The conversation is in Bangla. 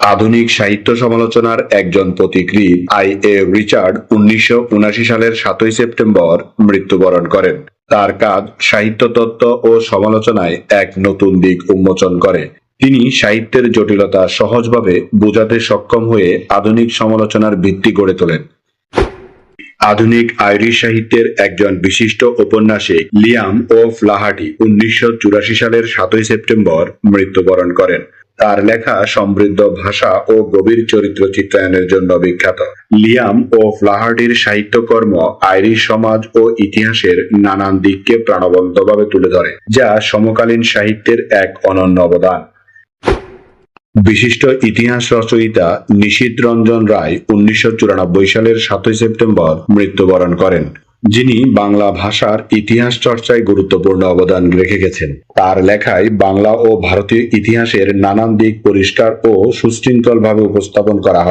আধুনিক সাহিত্য সমালোচনার একজন পথিকৃৎ আই এ রিচার্ড উনিশশো সালের সাতই সেপ্টেম্বর মৃত্যুবরণ করেন। তার কাজ সাহিত্য তত্ত্ব ও সমালোচনায় এক নতুন দিক উন্মোচন করে। তিনি সাহিত্যের জটিলতা সহজভাবে বোঝাতে সক্ষম হয়ে আধুনিক সমালোচনার ভিত্তি গড়ে তোলেন। আধুনিক আইরিশ সাহিত্যের একজন বিশিষ্ট ঔপন্যাসিক লিয়াম ও ফ্লাহাটি উনিশশো চুরাশি সালের সাতই সেপ্টেম্বর মৃত্যুবরণ করেন। তার লেখা সমৃদ্ধ ভাষা ও গভীর চরিত্র চিত্রায়নের জন্য বিখ্যাত। লিয়াম ও ফ্লাহার্টির সাহিত্যকর্ম আইরিশ সমাজ ও ইতিহাসের নানান দিককে প্রাণবন্তভাবে তুলে ধরে, যা সমকালীন সাহিত্যের এক অনন্য অবদান। বিশিষ্ট ইতিহাস রচয়িতা নিশীত রঞ্জন রায় উনিশশো চুরানব্বই সালের সাতই সেপ্টেম্বর মৃত্যুবরণ করেন। যিনি বাংলা ভাষার ইতিহাস চর্চায় গুরুত্বপূর্ণ অবদান রেখে গেছেন। তার লেখায় বাংলা ও ভারতীয় ইতিহাসের নানান দিক পরিষ্কার ও সুশৃঙ্খলভাবে উপস্থাপন করা হয়।